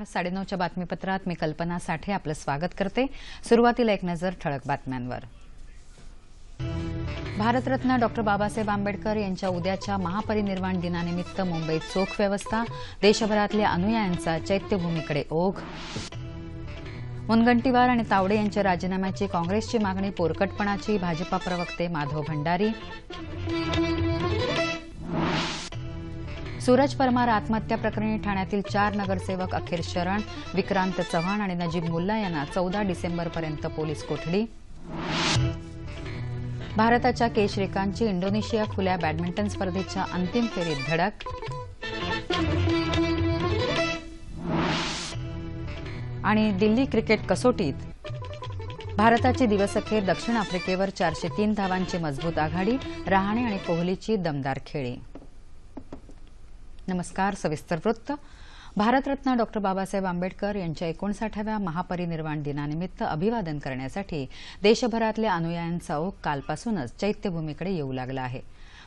नमस्कार. साडेनऊच्या बातमीपत्रात मी कल्पना साठे आपलं स्वागत करते. सुरुवातीला एक नजर ठळक बातम्यांवर. भारतरत्न डॉक्टर बाबासाहेब आंबेडकर यांच्या उद्याच्या महापरिनिर्वाण दिनानिमित्त मुंबईत चोख व्यवस्था देशभरातल्या अनुयायांचा चैत्यभूमीकडे ओघ. मुनगंटीवार आणि तावडे यांच्या राजीनाम्याची काँग्रेसची मागणी पोरकटपणाची भाजपा प्रवक्ते माधव भंडारी. सूरज परमार आत्महत्या प्रकरणी ठाण्यातील चार नगरसेवक अखेर शरण विक्रांत चव्हाण आणि नजीब मुल्ला यांना चौदा डिसेंबरपर्यंत पोलीस कोठडी. भारताच्या के श्रीकांतची इंडोनेशिया खुल्या बॅडमिंटन स्पर्धेच्या अंतिम फेरीत धडक. आणि दिल्ली क्रिकेट कसोटीत. भारताची दिवसअखेर दक्षिण आफ्रिकेवर चारशे तीन धावांची मजबूत आघाडी रहाणे आणि कोहलीची दमदार खेळी. नमस्कार सविस्तर वृत्त. भारतरत्न डॉक्टर बाबासाहेब आंबेडकर यांच्या एकोणसाठाव्या महापरिनिर्वाण दिनानिमित्त अभिवादन करण्यासाठी देशभरातल्या अनुयायांचा ओघ कालपासूनच चैत्यभूमीकडे येऊ लागला आहे.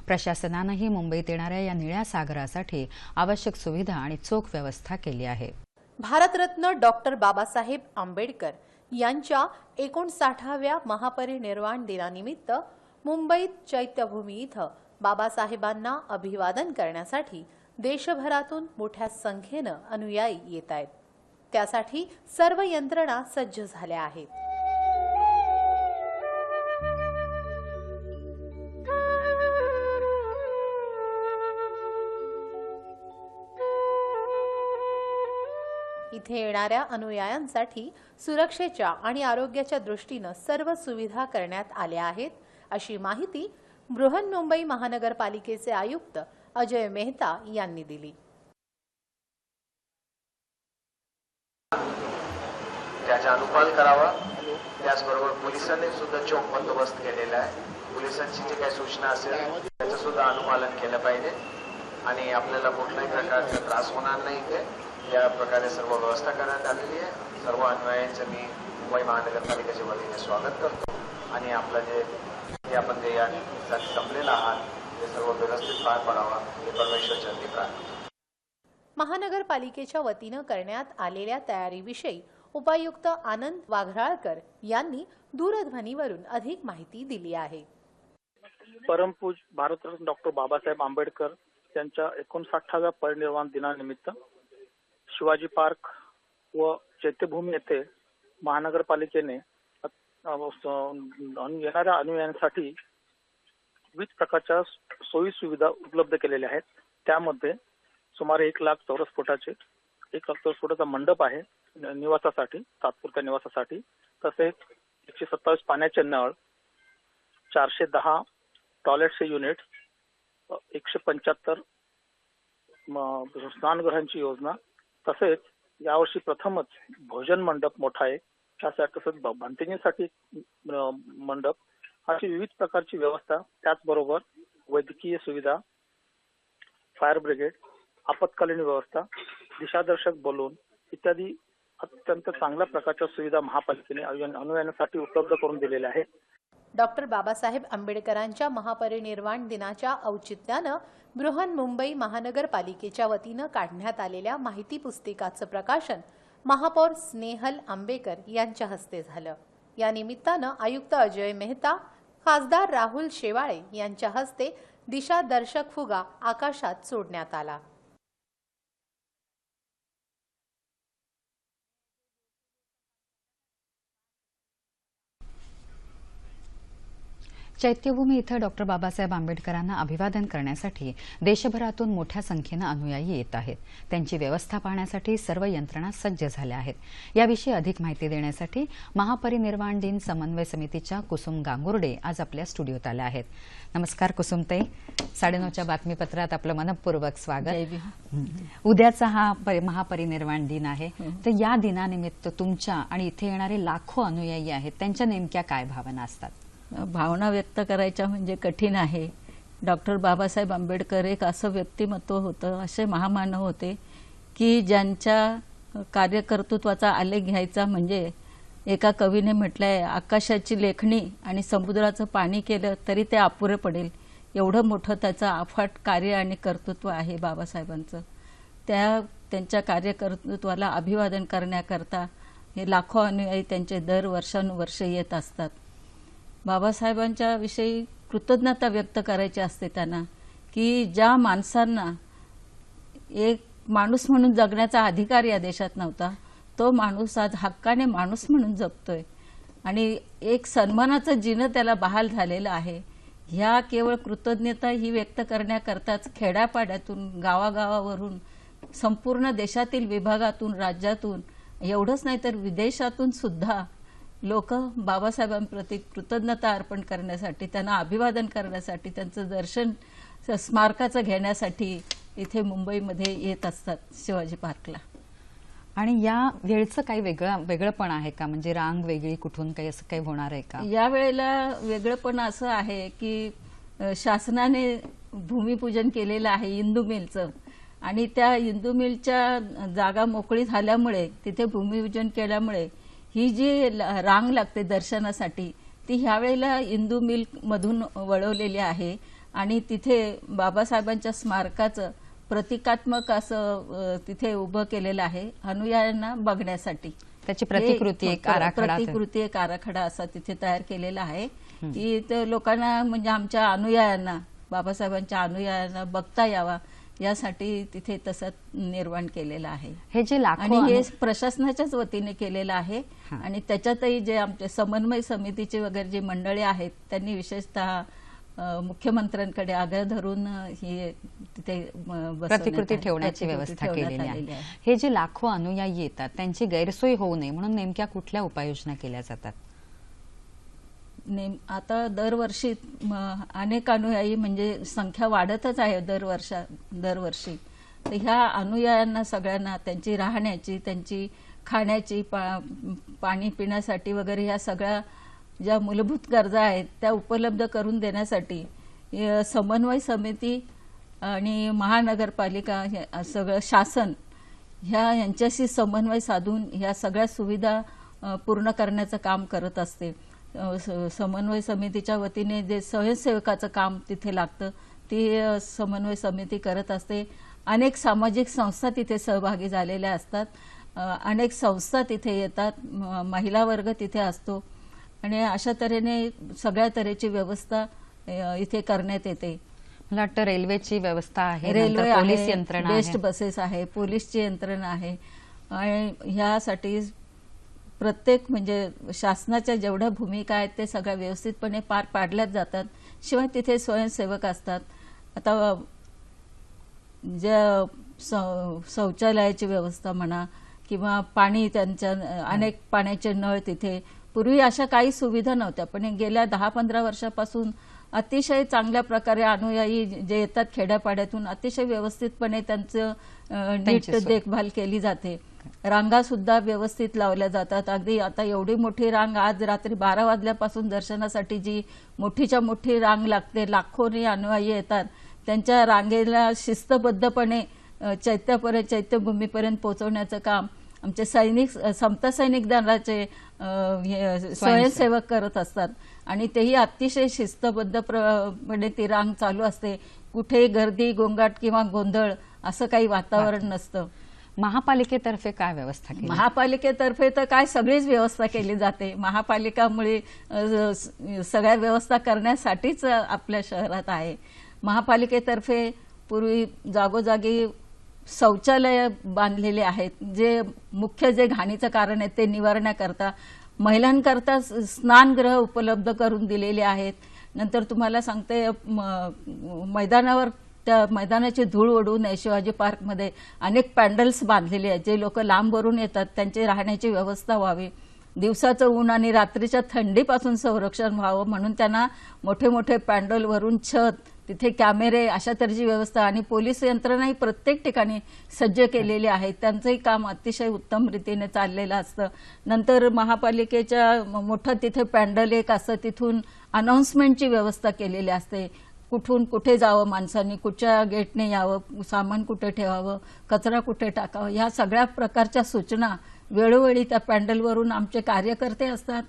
प्रशासनानंही मुंबईत येणाऱ्या या निळ्या सागरासाठी आवश्यक सुविधा आणि चोख व्यवस्था केली आहे. भारतरत्न डॉक्टर बाबासाहेब आंबेडकर यांच्या एकोणसाठाव्या महापरिनिर्वाण दिनानिमित्त मुंबईत चैत्यभूमी इथं बाबासाहेबांना अभिवादन करण्यासाठी देशभरातून मोठ्या संख्येनं अनुयायी येत आहेत. त्यासाठी सर्व यंत्रणा सज्ज झाल्या आहेत. इथे येणाऱ्या अनुयायांसाठी सुरक्षेच्या आणि आरोग्याच्या दृष्टीनं सर्व सुविधा करण्यात आल्या आहेत अशी माहिती बृहन्मुंबई महानगरपालिकेचे आयुक्त अजय मेहता यांनी दिली. त्याचा अनुपाल करावा. त्याचबरोबर पोलिसांनी सुद्धा चोख बंदोबस्त केलेला आहे. पोलिसांची जी काही सूचना असेल त्याचं सुद्धा अनुपालन केलं पाहिजे. आणि आपल्याला कुठल्याही प्रकारचा त्रास होणार नाही इथे. या प्रकारे सर्व व्यवस्था करण्यात आलेली आहे. सर्व अनुयायांचं मी मुंबई महानगरपालिकेच्या वतीने स्वागत करतो. आणि आपलं जे आपण जे या संपलेला आहात ते सर्व व्यवस्थित पार पडावा हे परमेश्वरच्या मी प्रार्थना. महानगरपालिकेच्या वतीनं करण्यात आलेल्या तयारीविषयी उपायुक्त आनंद वाघराळकर यांनी दूरध्वनीवरून अधिक माहिती दिली आहे. परमपूज भारतरत्न डॉक्टर बाबासाहेब आंबेडकर यांच्या एकोणसाठाव्या परिनिर्वाण दिनानिमित्त शिवाजी पार्क व चैत्यभूमी येथे महानगरपालिकेने येणाऱ्या अनुयायांसाठी विविध प्रकारच्या सोयी सुविधा उपलब्ध केलेल्या आहेत. त्यामध्ये सुमारे एक लाख चौरस फुटाचे एक लाख चौरस फुटाचा मंडप आहे निवासासाठी तात्पुरत्या निवासासाठी. तसेच एकशे सत्तावीस पाण्याचे नळ चारशे दहा टॉयलेटचे युनिट एकशे पंच्याहत्तर स्नानगृहांची योजना. तसेच यावर्षी प्रथमच भोजन मंडप मोठा आहे. त्यासाठी तसंच भ- मंडप अशी विविध प्रकारची व्यवस्था त्याचबरोबर वैद्यकीय सुविधा फायर ब्रिगेड आपत्कालीन व्यवस्था दिशादर्शक बलून इत्यादी अत्यंत चांगल्या प्रकारच्या सुविधा महापालिकेने अनुयायांसाठी उपलब्ध करून दिलेल्या आहेत. डॉक्टर बाबासाहेब आंबेडकरांच्या महापरिनिर्वाण दिनाच्या औचित्यानं बृहन्मुंबई महानगरपालिकेच्या वतीनं काढण्यात आलेल्या माहिती पुस्तिकाचं प्रकाशन महापौर स्नेहल आंबेकर यांच्या हस्ते झालं. या निमित्तानं आयुक्त अजय मेहता खासदार राहुल शेवाळे यांच्या हस्ते दिशादर्शक फुगा आकाशात सोडण्यात आला. चैत्यभूमी इथं डॉक्टर बाबासाहेब आंबेडकरांना अभिवादन करण्यासाठी देशभरातून मोठ्या संख्येनं अनुयायी येत आहेत. त्यांची व्यवस्था पाहण्यासाठी सर्व यंत्रणा सज्ज झाल्या आहेत. याविषयी अधिक माहिती देण्यासाठी महापरिनिर्वाण दिन समन्वय समितीच्या कुसुम गांगुर्डे आज आपल्या स्टुडिओत आल्या आहेत. नमस्कार कुसुमताई. साडेनऊच्या बातमीपत्रात आपलं मनपूर्वक स्वागत. हं. उद्याचा हा परि- महापरिनिर्वाण दिन आहे. तर या दिनानिमित्त तुमच्या आणि इथे येणारे लाखो अनुयायी आहेत. त्यांच्या नेमक्या काय भावना असतात? भावना व्यक्त करायच्या म्हणजे कठीण आहे. डॉक्टर बाबासाहेब आंबेडकर एक असं व्यक्तिमत्व होतं असे महामानव होते की ज्यांच्या कार्यकर्तृत्वाचा आलेख घ्यायचा म्हणजे एका कवीने म्हटलंय आकाशाची लेखणी आणि समुद्राचं पाणी केलं तरी ते अपुरे पडेल. एवढं मोठं त्याचं अफाट कार्य आणि कर्तृत्व आहे बाबासाहेबांचं. त्या त्यांच्या कार्यकर्तृत्वाला अभिवादन करण्याकरता हे लाखो अनुयायी त्यांचे दर वर्षानुवर्षे येत असतात. बाबासाहेबांच्या विषयी कृतज्ञता व्यक्त करायची असते त्यांना की ज्या माणसांना एक माणूस म्हणून जगण्याचा अधिकार या देशात नव्हता तो माणूस आज हक्काने माणूस म्हणून जगतोय. आणि एक सन्मानाचं जिनं त्याला बहाल झालेलं आहे. ह्या केवळ कृतज्ञता ही व्यक्त करण्याकरताच खेड्यापाड्यातून गावागावावरून संपूर्ण देशातील विभागातून राज्यातून एवढंच नाही तर विदेशातून सुद्धा लोक बाबासाहेबांप्रती कृतज्ञता अर्पण करण्यासाठी त्यांना अभिवादन करण्यासाठी त्यांचं दर्शन स्मारकाचं घेण्यासाठी इथे मुंबईमध्ये येत असतात शिवाजी पार्कला. आणि या वेळचं काही वेगळं वेगळंपण आहे का? म्हणजे रांग वेगळी कुठून काही असं काही होणार आहे का? या वेळेला वेगळंपण असं आहे की शासनाने भूमिपूजन केलेलं आहे इंदू मिलचं. आणि त्या इंदू मिलच्या जागा मोकळी झाल्यामुळे तिथे भूमिपूजन केल्यामुळे ही जी रांग लागते दर्शनासाठी ती ह्या वेळेला इंदू मिल मधून वळवलेली आहे. आणि तिथे बाबासाहेबांच्या स्मारकाचं प्रतिकात्मक असं तिथे उभं केलेलं आहे. अनुयायांना बघण्यासाठी. त्याची प्रतिकृती एक प्रतिकृती एक आराखडा असा तिथे तयार केलेला आहे. की ते लोकांना म्हणजे आमच्या अनुयायांना बाबासाहेबांच्या अनुयायांना बघता यावा. यासाठी तिथे तसं निर्माण केलेलं आहे. हे जे लाखो आणि हे प्रशासनाच्याच वतीने केलेलं आहे. आणि त्याच्यातही जे आमचे समन्वय समितीचे वगैरे जे मंडळी आहेत त्यांनी विशेषतः मुख्यमंत्र्यांकडे आग्रह धरून ही तिथे प्रतिकृती ठेवण्याची व्यवस्था केलेली आहे. हे जे लाखो अनुयायी येतात त्यांची गैरसोय होऊ नये म्हणून नेमक्या कुठल्या उपाययोजना केल्या जातात? नेम आता दरवर्षी म, अनेक अनुयायी म्हणजे संख्या वाढतच आहे दरवर्षा दरवर्षी. तर ह्या अनुयायांना सगळ्यांना त्यांची राहण्याची त्यांची खाण्याची पा पाणी पिण्यासाठी वगैरे ह्या सगळ्या ज्या मूलभूत गरजा आहेत त्या उपलब्ध करून देण्यासाठी समन्वय समिती आणि महानगरपालिका हे सगळं शासन ह्या यांच्याशी समन्वय साधून ह्या सगळ्या सुविधा पूर्ण करण्याचं काम करत असते. समन्वय समितीच्या वतीने जे स्वयंसेवकाचं काम तिथे लागतं ती समन्वय समिती करत असते. अनेक सामाजिक संस्था तिथे सहभागी झालेल्या असतात. अनेक संस्था तिथे येतात. महिला वर्ग तिथे असतो. आणि अशा तऱ्हेने सगळ्या तऱ्हेची व्यवस्था इथे करण्यात येते. मला वाटतं रेल्वेची व्यवस्था आहे रेल्वे पोलीस यंत्रणा बेस्ट बसेस आहे पोलीसची यंत्रणा आहे. आणि ह्यासाठी प्रत्येक म्हणजे शासनाच्या जेवढ्या भूमिका आहेत ते सगळ्या व्यवस्थितपणे पार पाडल्याच जातात. शिवाय तिथे स्वयंसेवक असतात. आता ज्या शौचालयाची व्यवस्था म्हणा किंवा पाणी त्यांच्या अनेक पाण्याचे नळ तिथे. पूर्वी अशा काही सुविधा नव्हत्या पण गेल्या दहा पंधरा वर्षापासून अतिशय चांगल्या प्रकारे अनुयायी जे येतात खेड्यापाड्यातून अतिशय व्यवस्थितपणे त्यांचं नीट. देखभाल केली जाते. रांगा सुद्धा व्यवस्थित लावल्या जातात. अगदी आता एवढी मोठी रांग आज रात्री बारा वाजल्यापासून दर्शनासाठी जी मोठीच्या मोठी रांग लागते लाखोनी अनुयायी येतात. त्यांच्या रांगेला शिस्तबद्धपणे चैत्यापर्यंत चैत्यभूमीपर्यंत पोहोचवण्याचं काम आमचे सैनिक समता सैनिक दलाचे स्वयंसेवक करत असतात. आणि तेही अतिशय शिस्तबद्ध प्रमाणे ती रांग चालू असते. कुठे गर्दी गोंगाट किंवा गोंधळ असं काही वातावरण नसतं. महापालिकेतर्फे काय व्यवस्था केली? महापालिकेतर्फे तर काय सगळीच व्यवस्था केली जाते. महापालिकामुळे सगळ्या व्यवस्था करण्यासाठीच आपल्या शहरात आहे. महापालिकेतर्फे पूर्वी जागोजागी शौचालय बांधलेले आहेत. जे मुख्य जे घाणीचं कारण आहे ते निवारण्याकरता महिलांकरता स्नानगृह उपलब्ध करून दिलेले आहेत. नंतर तुम्हाला सांगते म- मैदानावर त्या मैदानाची धूळ ओढून शिवाजी पार्कमध्ये अनेक पॅन्डल्स बांधलेले आहेत. जे लोक लांबवरून येतात त्यांची राहण्याची व्यवस्था व्हावी. दिवसाचं ऊन आणि रात्रीच्या थंडीपासून संरक्षण व्हावं म्हणून त्यांना मोठे मोठे पॅन्डलवरून छत तिथे कॅमेरे अशा तऱ्हेची व्यवस्था आणि पोलीस यंत्रणाही प्रत्येक ठिकाणी सज्ज केलेली आहे त्यांचंही काम अतिशय उत्तम रीतीने चाललेलं असतं. नंतर महापालिकेच्या मोठं तिथे पॅन्डल एक असतं तिथून अनाऊन्समेंटची व्यवस्था केलेली असते. कुठून कुठे जावं माणसांनी कुठच्या गेटने यावं सामान कुठे ठेवावं कचरा कुठे टाकावं ह्या सगळ्या प्रकारच्या सूचना वेळोवेळी त्या पॅन्डलवरून आमचे कार्यकर्ते असतात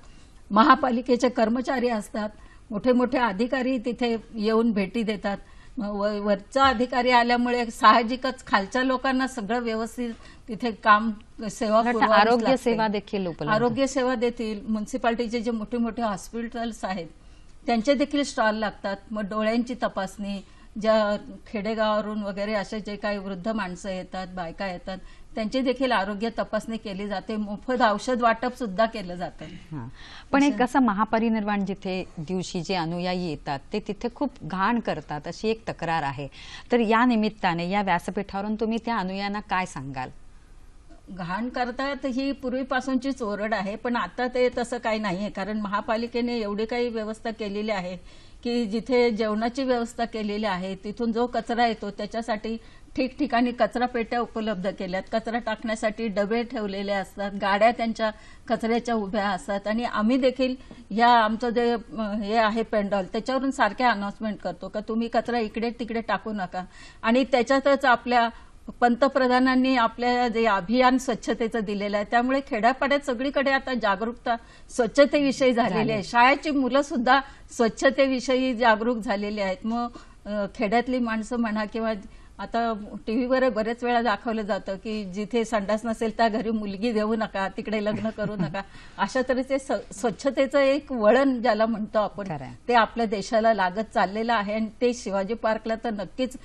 महापालिकेचे कर्मचारी असतात मोठे मोठे अधिकारी तिथे येऊन भेटी देतात. वरचा अधिकारी आल्यामुळे साहजिकच खालच्या लोकांना सगळं व्यवस्थित तिथे काम सेवा आरोग्य. सेवा देखील आरोग्य सेवा देतील. म्युन्सिपाल्टीचे जे मोठे मोठे हॉस्पिटल्स आहेत त्यांचे देखील स्टॉल लागतात. मग डोळ्यांची तपासणी ज्या खेडेगावावरून वगैरे असे जे काही वृद्ध माणसं येतात बायका येतात त्यांची देखील आरोग्य तपासणी केली जाते. मोफत औषध वाटप सुद्धा केलं जातं. हां. पण एक कसं महापरिनिर्वाण जिथे दिवशी जे अनुयायी येतात ते तिथे खूप घाण करतात अशी एक तक्रार आहे. तर या निमित्ताने या व्यासपीठावरून तुम्ही त्या अनुयायांना काय सांगाल? घाण करतात ही पूर्वीपासूनचीच ओरड आहे पण आता ते तसं काही नाहीये. कारण महापालिकेने एवढी काही व्यवस्था केलेली आहे की जिथे जेवणाची व्यवस्था केलेली आहे तिथून जो कचरा येतो त्याच्यासाठी ठिकठिकाणी कचरा पेट्या उपलब्ध केल्यात. कचरा टाकण्यासाठी डबे ठेवलेले असतात गाड्या त्यांच्या कचऱ्याच्या उभ्या असतात आणि आम्ही देखील या आमचं जे हे आहे पेंडॉल त्याच्यावरून सारख्या अनाउन्समेंट करतो का तुम्ही कचरा इकडे तिकडे टाकू नका. आणि त्याच्यातच आपल्या पंतप्रधानांनी आपल्या जे अभियान स्वच्छतेचं दिलेलं आहे त्यामुळे खेड्यापाड्यात सगळीकडे आता जागरूकता स्वच्छतेविषयी झालेली आहे. शाळेची मुलं सुद्धा स्वच्छतेविषयी जागरूक झालेली आहेत. मग खेड्यातली माणसं म्हणा किंवा आता टीव्हीवर बरेच वेळा दाखवलं जातं की जिथे संडास नसेल त्या घरी मुलगी देऊ नका तिकडे लग्न करू नका. अशा तऱ्हेचे स्वच्छतेचं एक वळण ज्याला म्हणतो आपण. ते आपल्या देशाला लागत चाललेलं आहे आणि ते शिवाजी पार्कला तर नक्कीच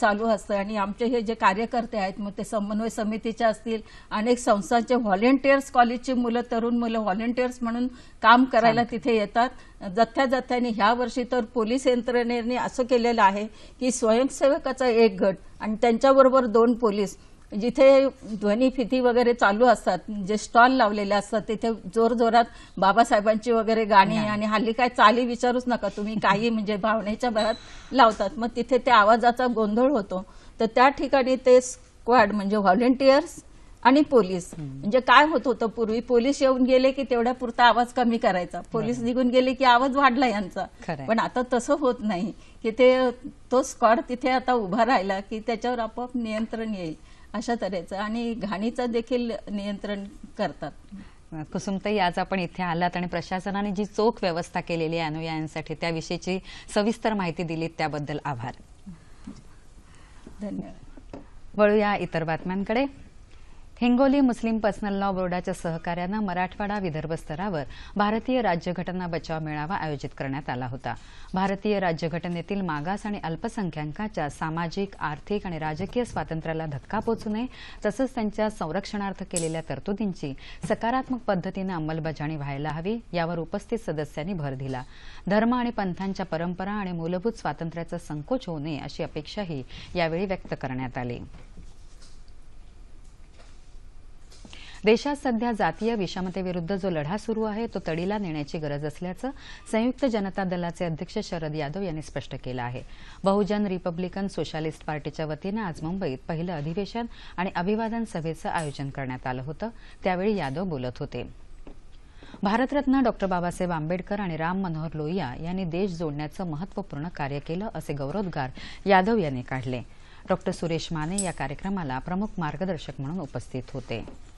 चालू असतं. आणि आमचे हे जे कार्यकर्ते आहेत मग ते समन्वय समितीचे असतील अनेक संस्थांचे व्हॉलेंटियर्स कॉलेजची मुलं तरुण मुलं व्हॉलेंटियर्स म्हणून काम करायला तिथे येतात. जथ्या जथ्याने ह्या वर्षी तर पोलीस यंत्रणेने असं केलेलं आहे की स्वयंसेवकाचा एक गट आणि त्यांच्याबरोबर दोन पोलीस जिथे ध्वनी फिती वगैरे चालू असतात जे स्टॉल लावलेले असतात तिथे जोर जोरात बाबासाहेबांची वगैरे गाणी आणि हल्ली काय चाली विचारूच नका तुम्ही काही म्हणजे भावनेच्या भरात लावतात. मग तिथे त्या आवाजाचा गोंधळ होतो. तर त्या ठिकाणी ते स्क्वॉड म्हणजे व्हॉलेंटियर्स आणि पोलीस. म्हणजे काय होत होतं पूर्वी पोलीस येऊन गेले की तेवढ्या पुरता आवाज कमी करायचा. पोलीस निघून गेले की आवाज वाढला यांचा. पण आता तसं होत नाही. की ते तो स्क्वॉड तिथे आता उभा राहिला की त्याच्यावर आपोआप नियंत्रण येईल अशा तऱ्हेचं. आणि घाणीचं देखील नियंत्रण करतात. कुसुमताई आज आपण इथे आलात आणि प्रशासनाने जी चोख व्यवस्था केलेली आहे अनुयायांसाठी त्याविषयीची सविस्तर माहिती दिलीत. त्याबद्दल आभार. धन्यवाद. वळूया इतर बातम्यांकडे. हिंगोली मुस्लिम पर्सनल लॉ बोर्डाच्या सहकार्यानं मराठवाडा विदर्भ स्तरावर भारतीय राज्यघटना बचाव मेळावा आयोजित करण्यात आला होता. भारतीय राज्यघटनेतील मागास आणि अल्पसंख्याकांच्या सामाजिक आर्थिक आणि राजकीय स्वातंत्र्याला धक्का पोचू नये तसंच त्यांच्या संरक्षणार्थ केलेल्या तरतुदींची सकारात्मक पद्धतीनं अंमलबजावणी व्हायला हवी यावर उपस्थित सदस्यांनी भर दिला. धर्म आणि पंथांच्या परंपरा आणि मूलभूत स्वातंत्र्याचा संकोच होऊ नये अशी अपेक्षाही यावेळी व्यक्त करण्यात आली. देशात सध्या जातीय विषमतेविरुद्ध जो लढा सुरू आहे तो तडीला नेण्याची गरज असल्याचं संयुक्त जनता दलाचे अध्यक्ष शरद यादव यांनी स्पष्ट केलं आहे. बहुजन रिपब्लिकन सोशालिस्ट पार्टीच्या वतीनं आज मुंबईत पहिलं अधिवेशन आणि अभिवादन सभेचं आयोजन करण्यात आलं होतं. त्यावेळी यादव बोलत होते. भारतरत्न डॉक्टर बाबासाहेब आंबेडकर आणि राम मनोहर लोहिया यांनी देश जोडण्याचं महत्त्वपूर्ण कार्य केलं असे गौरवोद्गार यादव यांनी काढले. डॉक्टर सुरेश माने या कार्यक्रमाला प्रमुख मार्गदर्शक म्हणून उपस्थित होते.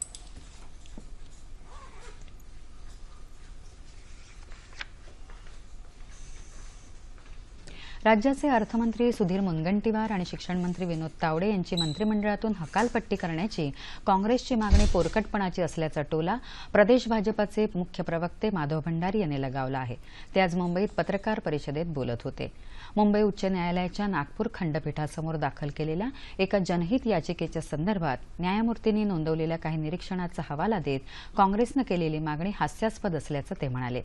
राज्याचे अर्थमंत्री सुधीर मुनगंटीवार आणि शिक्षण मंत्री विनोद तावडे यांची मंत्रिमंडळातून हकालपट्टी करण्याची काँग्रेसची मागणी पोरकटपणाची असल्याचा टोला प्रदेश भाजपाचे मुख्य प्रवक्ते माधव भंडारी यांनी लगावला आहे. ते आज मुंबईत पत्रकार परिषदेत बोलत होते. मुंबई उच्च न्यायालयाच्या नागपूर खंडपीठासमोर दाखल केलेल्या एका जनहित याचिकेच्या संदर्भात न्यायमूर्तींनी नोंदवलेल्या काही निरीक्षणाचा हवाला देत काँग्रेसनं केलेली मागणी हास्यास्पद असल्याचं ते म्हणाले.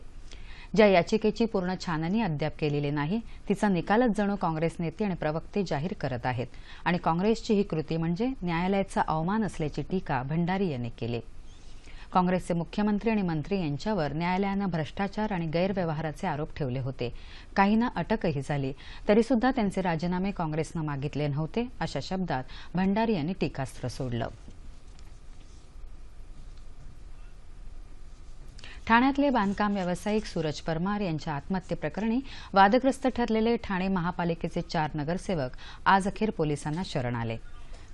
ज्या याचिकेची पूर्ण छाननी अद्याप केलेली नाही तिचा निकालच जणू काँग्रेस नेते आणि प्रवक्ते जाहीर करत आहेत. आणि काँग्रेसची ही कृती म्हणजे न्यायालयाचा अवमान असल्याची टीका भंडारी यांनी केली. काँग्रेसचे मुख्यमंत्री आणि मंत्री यांच्यावर न्यायालयानं भ्रष्टाचार आणि गैरव्यवहाराचे आरोप ठेवले होते. काहींना अटकही झाली. तरीसुद्धा त्यांचे राजीनामे काँग्रेसनं मागितले नव्हते अशा शब्दात भंडारी यांनी टीकास्त्र सोडलं. ठाण्यातले बांधकाम व्यावसायिक सूरज परमार यांच्या आत्महत्येप्रकरणी वादग्रस्त ठरलेले ठाणे महापालिकेचे चार नगरसेवक आज अखेर पोलिसांना शरण आले.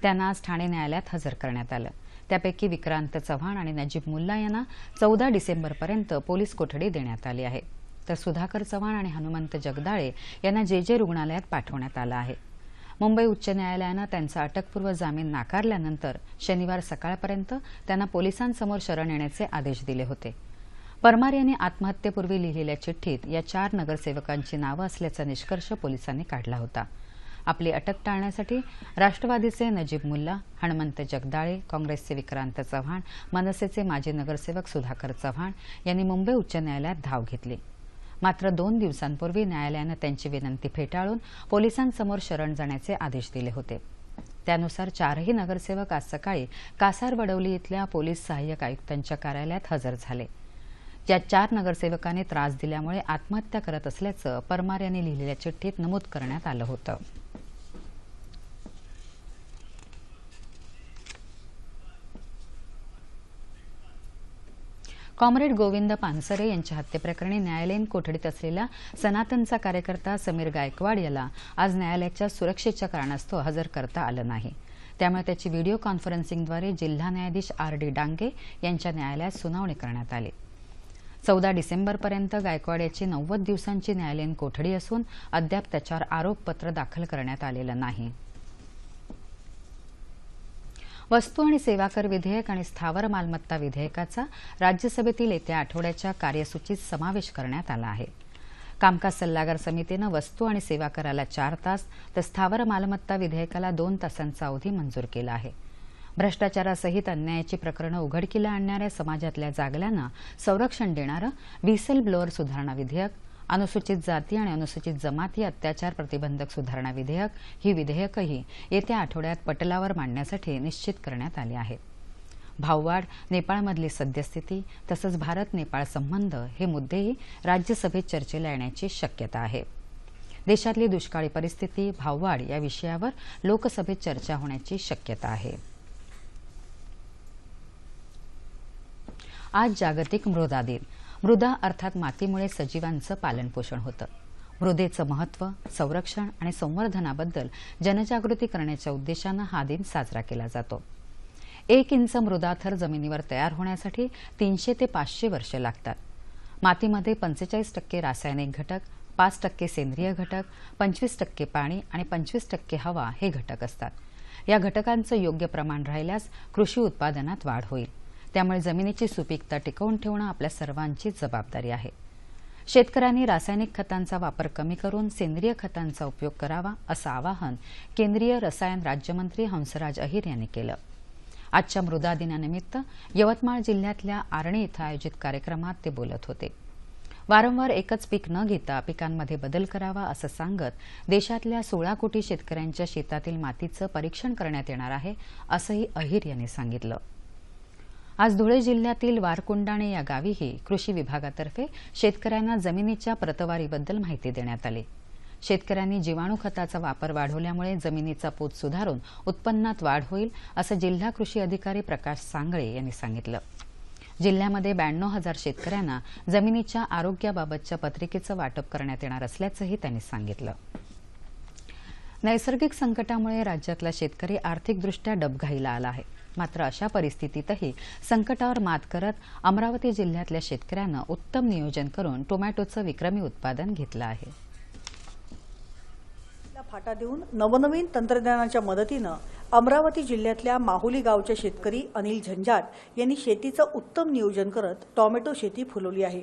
त्यांना आज ठाणे न्यायालयात हजर करण्यात आलं. त्यापैकी विक्रांत चव्हाण आणि नजीब मुल्ला यांना चौदा डिसेंबरपर्यंत पोलीस कोठडी देण्यात आली आहे. तर सुधाकर चव्हाण आणि हनुमंत जगदाळे यांना जे जे रुग्णालयात पाठवण्यात आलं आहे. मुंबई उच्च न्यायालयानं त्यांचा अटकपूर्व जामीन नाकारल्यानंतर शनिवार सकाळपर्यंत त्यांना पोलिसांसमोर शरण येण्याचे आदेश दिले होते. परमार यांनी आत्महत्येपूर्वी लिहिलेल्या चिठ्ठीत या चार नगरसेवकांची नावं असल्याचा निष्कर्ष पोलिसांनी काढला होता. आपली अटक टाळण्यासाठी राष्ट्रवादीचे नजीब मुल्ला हनुमंत जगदाळे काँग्रेसचे विक्रांत चव्हाण मनसेचे माजी नगरसेवक सुधाकर चव्हाण यांनी मुंबई उच्च न्यायालयात धाव घेतली. मात्र दोन दिवसांपूर्वी न्यायालयानं त्यांची विनंती फेटाळून पोलिसांसमोर शरण जाण्याचे आदेश दिले होते. त्यानुसार चारही नगरसेवक आज सकाळी कासार वडवली इथल्या पोलीस सहाय्यक आयुक्तांच्या कार्यालयात हजर झाले. या चार नगरसेवकांनी त्रास दिल्यामुळे आत्महत्या करत असल्याचं परमार यांनी लिहिलेल्या चिठ्ठीत नमूद करण्यात आलं होतं. कॉम्रेड गोविंद पानसरे यांच्या हत्येप्रकरणी न्यायालयीन कोठडीत असलेला सनातनचा कार्यकर्ता समीर गायकवाड याला आज न्यायालयाच्या सुरक्षेच्या कारणास्तव हजर करता आलं नाही. त्यामुळे त्याची व्हिडिओ कॉन्फरन्सिंगद्वारे जिल्हा न्यायाधीश आर डी डांगे यांच्या न्यायालयात सुनावणी करण्यात आली. चौदा डिसेंबरपर्यंत गायकवाड याची नव्वद दिवसांची न्यायालयीन कोठडी असून अद्याप त्याच्यावर आरोपपत्र दाखल करण्यात आलेलं नाही. वस्तू आणि सेवा कर विधेयक आणि स्थावर मालमत्ता विधेयकाचा राज्यसभेतील येत्या आठवड्याच्या कार्यसूचीत समावेश करण्यात आला आहे. कामकाज सल्लागार समितीनं वस्तू आणि सेवा कराला चार तास तर स्थावर मालमत्ता विधेयकाला दोन तासांचा अवधी मंजूर केला आहे. भ्रष्टाचारासहित अन्यायाची प्रकरणं उघडकीला आणणाऱ्या समाजातल्या जागल्यांना संरक्षण देणारं व्हिसल ब्लोअर सुधारणा विधेयक अनुसूचित जाती आणि अनुसूचित जमाती अत्याचार प्रतिबंधक सुधारणा विधेयक ही विधेयकही येत्या आठवड्यात पटलावर मांडण्यासाठी निश्चित करण्यात आली आहेत भाववाढ नेपाळमधली सद्यस्थिती तसंच भारत नेपाळ संबंध हे मुद्देही राज्यसभेत चर्चेला येण्याची शक्यता आहे. देशातली दुष्काळी परिस्थिती भाववाढ या विषयावर लोकसभेत चर्चा होण्याची शक्यता आहे. आज जागतिक मृदा दिन. मृदा अर्थात मातीमुळे सजीवांचं पालनपोषण होतं. मृदेचं महत्त्व संरक्षण आणि संवर्धनाबद्दल जनजागृती करण्याच्या उद्देशानं हा दिन साजरा केला जातो. एक इंच मृदा थर जमिनीवर तयार होण्यासाठी तीनशे ते पाचशे वर्षे लागतात. मातीमध्ये पंचेचाळीस टक्के रासायनिक घटक पाच टक्के सेंद्रिय घटक पंचवीस टक्के पाणी आणि पंचवीस टक्के हवा हे घटक असतात. या घटकांचं योग्य प्रमाण राहिल्यास कृषी उत्पादनात वाढ होईल. त्यामुळे जमिनीची सुपीकता टिकवून ठेवणं आपल्या सर्वांची जबाबदारी आहे. शेतकऱ्यांनी रासायनिक खतांचा वापर कमी करून सेंद्रिय खतांचा उपयोग करावा असं आवाहन केंद्रीय रसायन राज्यमंत्री हंसराज अहिर यांनी केलं. आजच्या मृदा दिनानिमित्त यवतमाळ जिल्ह्यातल्या आर्णी इथं आयोजित कार्यक्रमात ते बोलत होते. वारंवार एकच पीक न घेता पिकांमध्ये बदल करावा असं सांगत देशातल्या सोळा कोटी शेतकऱ्यांच्या शेतातील मातीचं परीक्षण करण्यात येणार आहे असंही अहिर यांनी सांगितलं. आज धुळे जिल्ह्यातील वारकुंडाणे या गावीही कृषी विभागातर्फे शेतकऱ्यांना जमिनीच्या प्रतवारीबद्दल माहिती देण्यात आली. शेतकऱ्यांनी जीवाणू खताचा वापर वाढवल्यामुळे जमिनीचा पोत सुधारून उत्पन्नात वाढ होईल असं जिल्हा कृषी अधिकारी प्रकाश सांगळे यांनी सांगितलं. जिल्ह्यामध्ये ब्याण्णव हजार शेतकऱ्यांना जमिनीच्या आरोग्याबाबतच्या पत्रिकेचं वाटप करण्यात येणार असल्याचंही त्यांनी सांगितलं. नैसर्गिक संकटामुळे राज्यातला शेतकरी आर्थिकदृष्ट्या डबघाईला आला आहे. मात्र अशा परिस्थितीतही संकटावर मात करत अमरावती जिल्ह्यातल्या शेतकऱ्यांनं उत्तम नियोजन करून टोमॅटोचं विक्रमी उत्पादन घेतलं आहे. फाटा देऊन नवनवीन तंत्रज्ञानाच्या मदतीनं अमरावती जिल्ह्यातल्या माहुली गावचे शेतकरी अनिल झंजाट यांनी शेतीचं उत्तम नियोजन करत टॉमॅटो शेती फुलवली आहे.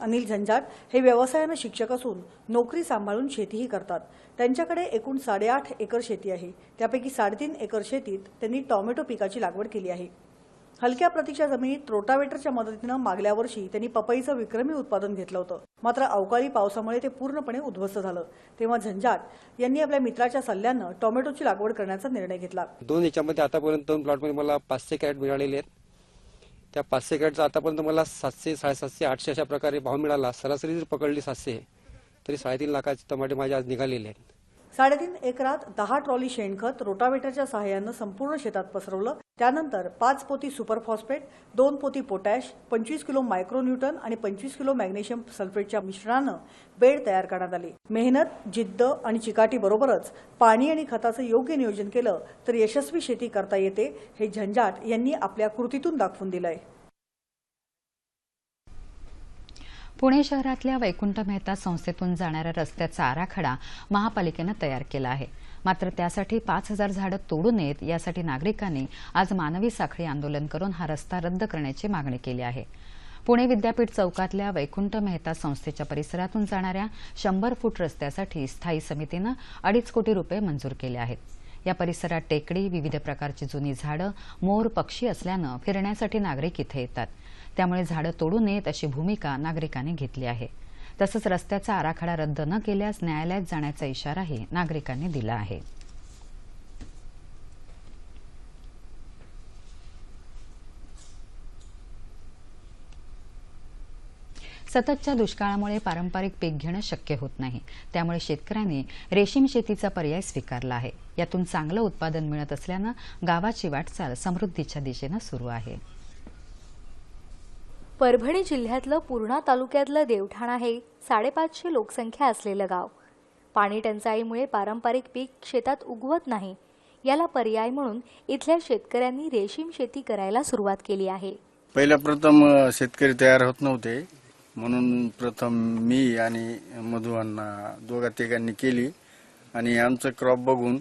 अनिल झंजाट हे व्यवसायानं शिक्षक असून नोकरी सांभाळून शेतीही करतात. त्यांच्याकडे एकूण साडेआठ एकर शेती आहे. त्यापैकी साडेतीन एकर शेतीत त्यांनी टॉमॅटो पिकाची लागवड केली आहे. हलक्या प्रतीच्या जमिनीत रोटावेटरच्या मदतीनं मागल्या वर्षी त्यांनी पपईचं विक्रमी उत्पादन घेतलं होतं. मात्र अवकाळी पावसामुळे ते पूर्णपणे उद्ध्वस्त झालं. तेव्हा झंजाट यांनी आपल्या मित्राच्या सल्ल्यानं टोमॅटोची लागवड करण्याचा निर्णय घेतला. दोन याच्यामध्ये आतापर्यंत दोन प्लॉटमध्ये मला पाचशे कॅरेट मिळालेले आहेत. त्या पाचशे कॅरेटचा आतापर्यंत मला सातशे साडेसातशे आठशे अशा प्रकारे भाव मिळाला. सरासरी जर पकडली सातशे तरी साडेतीन लाखाचे टमाटे माझे आज निघालेले आहेत. साडेतीन एकरात दहा ट्रॉली शेणखत रोटावेटरच्या सहाय्यानं संपूर्ण शेतात पसरवलं. त्यानंतर पाच पोती सुपर फॉस्फेट दोन पोती पोटॅश पंचवीस किलो मायक्रोन्यूटन आणि पंचवीस किलो मॅग्नेशियम सल्फेटच्या मिश्रणानं बेड तयार करण्यात आली. मेहनत जिद्द आणि चिकाटी बरोबरच पाणी आणि खताचं योग्य नियोजन केलं तर यशस्वी शेती करता येते हे झंझाट यांनी आपल्या कृतीतून दाखवून दिलंय. पुणे शहरातल्या वैकुंठ मेहता संस्थेतून जाणाऱ्या रस्त्याचा आराखडा महापालिकेनं तयार केला आहे. मात्र त्यासाठी पाच हजार झाडं तोडू नयेत यासाठी नागरिकांनी आज मानवी साखळी आंदोलन करून हा रस्ता रद्द करण्याची मागणी केली आहे. पुणे विद्यापीठ चौकातल्या वैकुंठ मेहता संस्थेच्या परिसरातून जाणाऱ्या शंभर फूट रस्त्यासाठी स्थायी समितीनं अडीच कोटी रुपये मंजूर केले आहेत. या परिसरात टेकडी विविध प्रकारची जुनी झाडं मोर पक्षी असल्यानं फिरण्यासाठी नागरिक इथे येतात. त्यामुळे झाडं तोडू नयेत अशी भूमिका नागरिकांनी घेतली आहे. तसंच रस्त्याचा आराखडा रद्द न केल्यास न्यायालयात जाण्याचा इशाराही नागरिकांनी दिला आहे. सततच्या दुष्काळामुळे पारंपरिक पीक घेणं शक्य होत नाही. त्यामुळे शेतकऱ्यांनी रेशीम शेतीचा पर्याय स्वीकारला आहे. यातून चांगलं उत्पादन मिळत असल्यानं गावाची वाटचाल समृद्धीच्या दिशेनं सुरू आहे. परभणी जिल्ह्यातलं पूर्णा तालुक्यातलं देवठाणा हे साडेपाचशे लोकसंख्या असलेलं गाव. पाणी टंचाईमुळे पारंपरिक पीक शेतात उगवत नाही. याला पर्याय म्हणून इथल्या शेतकऱ्यांनी रेशीम शेती करायला सुरुवात केली आहे. पहिल्या प्रथम शेतकरी तयार होत नव्हते. म्हणून प्रथम मी आणि मधुवांना दोघा तिघांनी केली. आणि आमचं क्रॉप बघून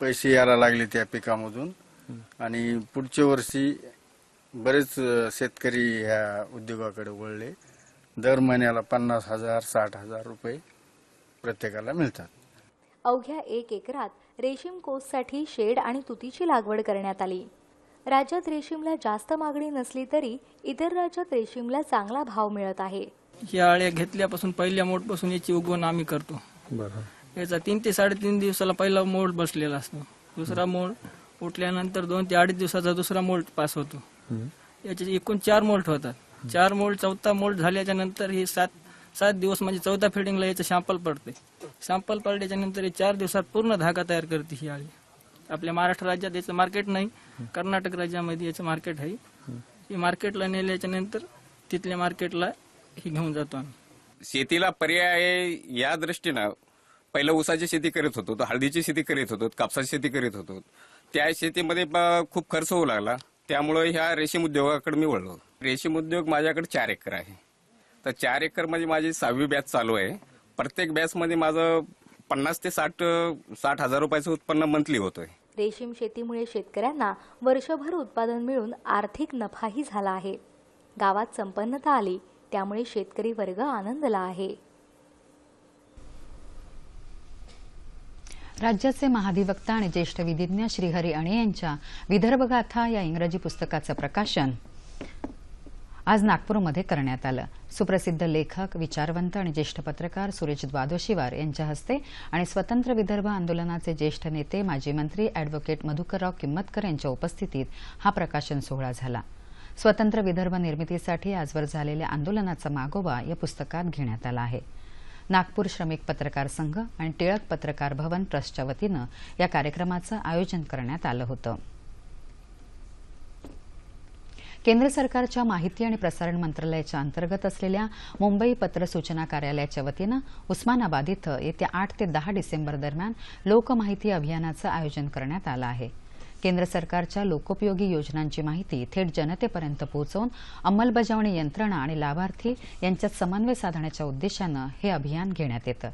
पैसे यायला लागले त्या पिकामधून. आणि पुढच्या वर्षी बरेच शेतकरी ह्या उद्योगाकडे वळले. दर महिन्याला पन्नास हजार साठ हजार रुपये प्रत्येकाला मिळतात. अवघ्या एक एकरात रेशीम कोससाठी शेड आणि तुतीची लागवड करण्यात आली. राज्यात रेशीमला जास्त मागणी नसली तरी इतर राज्यात रेशीमला चांगला भाव मिळत आहे. या अळ्या घेतल्यापासून पहिल्या मोडपासून याची उगवण आम्ही करतो. याचा तीन ते साडेतीन दिवसाला पहिला मोड बसलेला असतो. दुसरा मोड उठल्यानंतर दोन ते अडीच दिवसाचा दुसरा मोल्ड पास होतो. याचे एकूण चार मोल्ड होतात. चार मोल्ड चौथा मोल्ड झाल्याच्यानंतर हे सात सात दिवस म्हणजे चौथा फिडिंगला याचं शॅम्पल पडते शॅम्पल पडल्याच्या नंतर हे चार दिवसात पूर्ण धागा तयार करते ही आळी. आपल्या महाराष्ट्र राज्यात याचं मार्केट नाही. कर्नाटक राज्यामध्ये याचं मार्केट आहे. ही मार्केटला नेल्याच्या नंतर तिथल्या मार्केटला हे घेऊन जातो आम्ही. शेतीला पर्याय या दृष्टीनं पहिलं ऊसाची शेती करत होतो तर हळदीची शेती करीत होतो कापसाची शेती करीत होतो. त्या शेतीमध्ये खूप खर्च होऊ लागला. त्यामुळे ह्या रेशीम उद्योगाकडे मी वळलो. रेशीम उद्योग माझ्याकडे चार एकर आहे. तर चार एकर म्हणजे माझी सहावी बॅच चालू आहे. प्रत्येक बॅचमध्ये माझं पन्नास ते साठ साठ हजार रुपयाचं उत्पन्न मंथली होतोय. रेशीम शेतीमुळे शेतकऱ्यांना वर्षभर उत्पादन मिळून आर्थिक नफाही झाला आहे. गावात संपन्नता आली त्यामुळे शेतकरी वर्ग आनंदला आहे. राज्याचे महाधिवक्ता आणि ज्येष्ठ विधिज्ञ श्रीहरी अणे यांच्या विदर्भगाथा या इंग्रजी पुस्तकाचं प्रकाशन आज नागपूरमध्ये करण्यात आलं. सुप्रसिद्ध लेखक विचारवंत आणि ज्येष्ठ पत्रकार सुरेश द्वादशीवार यांच्या हस्ते आणि स्वतंत्र विदर्भ आंदोलनाचे ज्येष्ठ नेते माजी मंत्री अॅडव्होकेट मधुकरराव किंमतकर यांच्या उपस्थितीत हा प्रकाशन सोहळा झाला. स्वतंत्र विदर्भ निर्मितीसाठी आजवर झालेल्या आंदोलनाचा मागोवा या पुस्तकात घेण्यात आला आहे. नागपूर श्रमिक पत्रकार संघ आणि टिळक पत्रकार भवन ट्रस्टच्या वतीनं या कार्यक्रमाचं आयोजन करण्यात आलं होतं. केंद्र सरकारच्या माहिती आणि प्रसारण मंत्रालयाच्या अंतर्गत असलेल्या मुंबई पत्र सूचना कार्यालयाच्या वतीनं उस्मानाबाद इथं येत्या आठ ते दहा डिसेंबर दरम्यान लोकमाहिती अभियानाचं आयोजन करण्यात आलं आहे. केंद्र सरकारच्या लोकोपयोगी योजनांची माहिती थेट जनतेपर्यंत पोहोचवून अंमलबजावणी यंत्रणा आणि लाभार्थी यांच्यात समन्वय साधण्याच्या उद्देशानं हे अभियान घेण्यात येतं.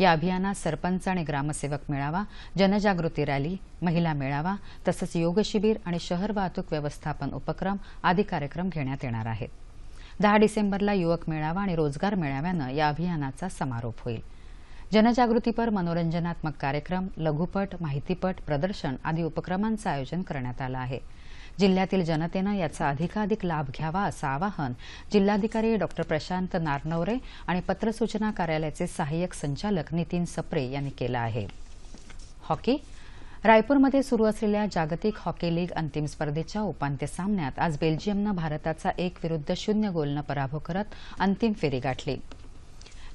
या अभियानात सरपंच आणि ग्रामसेवक मेळावा जनजागृती रॅली महिला मेळावा तसंच योग शिबिर आणि शहर वाहतूक व्यवस्थापन उपक्रम आदी कार्यक्रम घेण्यात येणार आहेत. दहा डिसेंबरला युवक मेळावा आणि रोजगार मेळाव्यानं या अभियानाचा समारोप होईल. जनजागृतीपर मनोरंजनात्मक कार्यक्रम लघुपट माहितीपट प्रदर्शन आदी उपक्रमांचं आयोजन करण्यात आलं आहे. जिल्ह्यातील जनतेनं याचा अधिकाधिक लाभ घ्यावा असं आवाहन जिल्हाधिकारी डॉक्टर प्रशांत नारनवरे आणि पत्रसूचना कार्यालयाचे सहाय्यक संचालक नितीन सप्रे यांनी केलं आहे. हॉकी? रायपूरमध्ये सुरू असलेल्या जागतिक हॉकी लीग अंतिम स्पर्धेच्या उपांत्य सामन्यात आज बेल्जियमनं भारताचा एक विरुद्ध शून्य गोलनं पराभव करत अंतिम फेरी गाठली.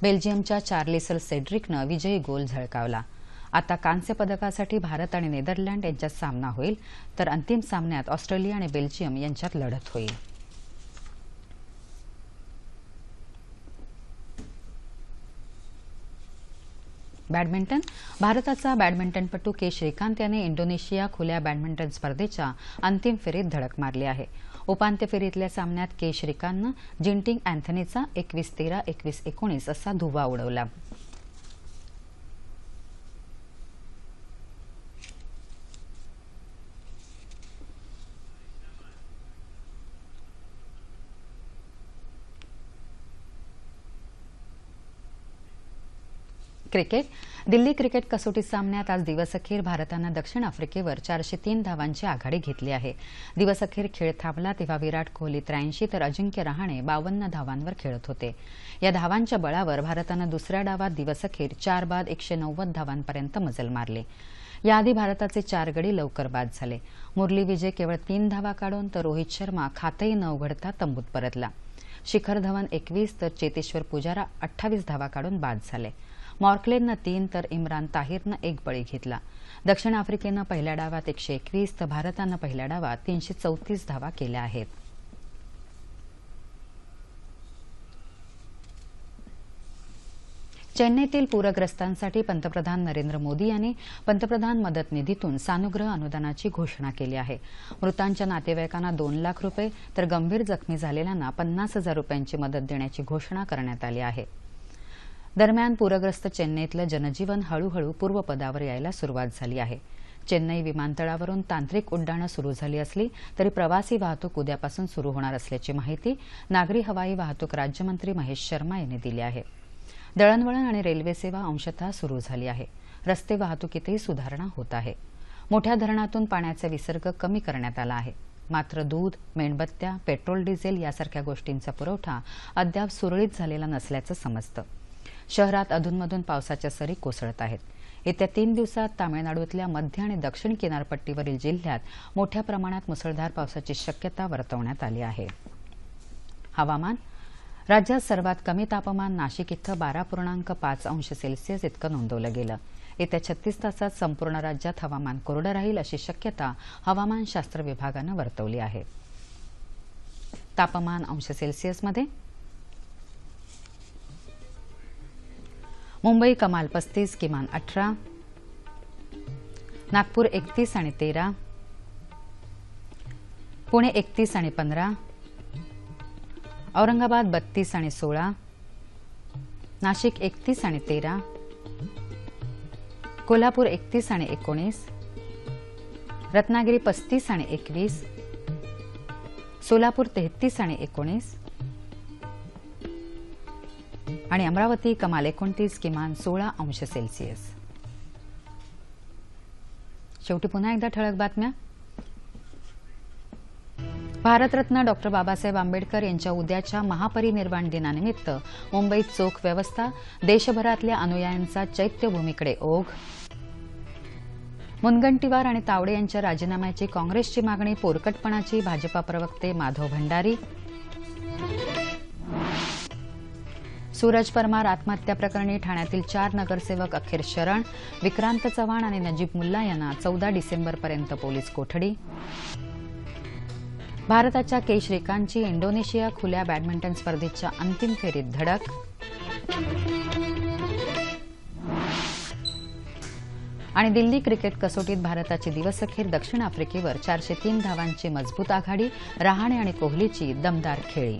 बेल्जियमच्या चार्लिसल सेड्रिकनं विजयी गोल झळकावला. आता कांस्य पदकासाठी भारत आणि नेदरलँड यांच्यात सामना होईल तर अंतिम सामन्यात ऑस्ट्रेलिया आणि बेल्जियम यांच्यात लढत होईल. बॅडमिंटन? भारताचा बॅडमिंटनपटू के श्रीकांत याने इंडोनेशिया खुल्या बॅडमिंटन स्पर्धेच्या अंतिम फेरीत धडक मारली आहे. उपांत्य फेरीतल्या सामन्यात के श्रीकांतनं जिंटिंग अँथनीचा एकवीस तेरा एकवीस एकोणीस असा धुव्वा उडवला. क्रिकेट. दिल्ली क्रिकेट कसोटी सामन्यात आज दिवसअखेर भारतानं दक्षिण आफ्रिकेवर चारशे तीन धावांची आघाडी घेतली आहे. दिवसअखेर खेळ थांबला तेव्हा विराट कोहली त्र्याऐंशी तर अजिंक्य रहाणे बावन्न धावांवर खेळत होते. या धावांच्या बळावर भारतानं दुसऱ्या डावात दिवसअखेर चार बाद एकशे नव्वद धावांपर्यंत मजल मारले. याआधी भारताचे चार गडी लवकर बाद झाले. मुरली विजय केवळ तीन धावा काढून तर रोहित शर्मा खातही न उघडता तंबूत परतला. शिखर धवन एकवीस तर चेतेश्वर पुजारा अठ्ठावीस धावा काढून बाद झाले. मॉर्कलेननं तीन तर इम्रान ताहिरनं एक बळी घेतला. दक्षिण आफ्रिकेनं पहिल्या डावात एकशे एकवीस तर भारतानं पहिल्या डावात तीनशे चौतीस धावा केल्या आहेत. चेन्नईतील पूरग्रस्तांसाठी पंतप्रधान नरेंद्र मोदी यांनी पंतप्रधान मदत निधीतून सानुग्रह अनुदानाची घोषणा केली आहे. मृतांच्या नातेवाईकांना दोन लाख रुपये तर गंभीर जखमी झालेल्यांना पन्नास हजार रुपयांची मदत देण्याची घोषणा करण्यात आली आहे. दरम्यान पूरग्रस्त चेन्नईतलं जनजीवन हळूहळू पूर्वपदावर यायला सुरुवात झाली आहे. चेन्नई विमानतळावरून तांत्रिक उड्डाणं सुरू झाली असली तरी प्रवासी वाहतूक उद्यापासून सुरू होणार असल्याची माहिती नागरी हवाई वाहतूक राज्यमंत्री महेश शर्मा यांनी दिली आहे. दळणवळण आणि रेल्वेसेवा अंशतः सुरू झाली आहे. रस्ते वाहतुकीतही सुधारणा होत आहे. मोठ्या धरणातून पाण्याचा विसर्ग कमी करण्यात आला आहे. मात्र दूध मेणबत्त्या पेट्रोल डिझेल यासारख्या गोष्टींचा पुरवठा अद्याप सुरळीत झालेला नसल्याचं समजतं. शहरात अधूनमधून पावसाच्या सरी कोसळत आहेत. येत्या तीन दिवसात तामिळनाडूतल्या मध्य आणि दक्षिण किनारपट्टीवरील जिल्ह्यात मोठ्या प्रमाणात मुसळधार पावसाची शक्यता वर्तवण्यात आली आहे. हवामान राज्यात सर्वात कमी तापमान नाशिक इथं बारा पूर्णांक पाच अंश सेल्सिअस इतकं नोंदवलं गेलं. येत्या छत्तीस तासात संपूर्ण राज्यात हवामान कोरडं राहील अशी शक्यता हवामानशास्त्र विभागानं वर्तवली आहे. तापमान अंश सेल्सिअसमध्ये मुंबई कमाल पस्तीस किमान अठरा नागपूर एकतीस आणि तेरा पुणे एकतीस आणि पंधरा औरंगाबाद बत्तीस आणि सोळा नाशिक एकतीस आणि तेरा कोल्हापूर एकतीस आणि एकोणीस रत्नागिरी पस्तीस आणि एकवीस सोलापूर तेहतीस आणि एकोणीस आणि अमरावती कमाल एकोणतीस किमान सोळा अंश सेल्सिअस. शेवटी पुन्हा एकदा ठळक बातम्या. भारतरत्न डॉक्टर बाबासाहेब आंबेडकर यांच्या उद्याच्या महापरिनिर्वाण दिनानिमित्त मुंबईत चोख व्यवस्था देशभरातल्या अनुयायांचा चैत्यभूमीकडे ओघ. मुनगंटीवार आणि तावडे यांच्या राजीनाम्याची काँग्रेसची मागणी पोरकटपणाची भाजपा प्रवक्ते माधव भंडारी. सूरज परमार आत्महत्या प्रकरणी ठाण्यातील चार नगरसेवक अखेर शरण. विक्रांत चव्हाण आणि नजीब मुल्ला यांना चौदा डिसेंबरपर्यंत पोलीस कोठडी. भारताच्या के श्रीकांतची इंडोनेशिया खुल्या बॅडमिंटन स्पर्धेच्या अंतिम फेरीत धडक. आणि दिल्ली क्रिकेट कसोटीत भारताची दिवसअखेर दक्षिण आफ्रिकेवर चारशे तीन धावांची मजबूत आघाडी रहाणे आणि कोहलीची दमदार खेळी.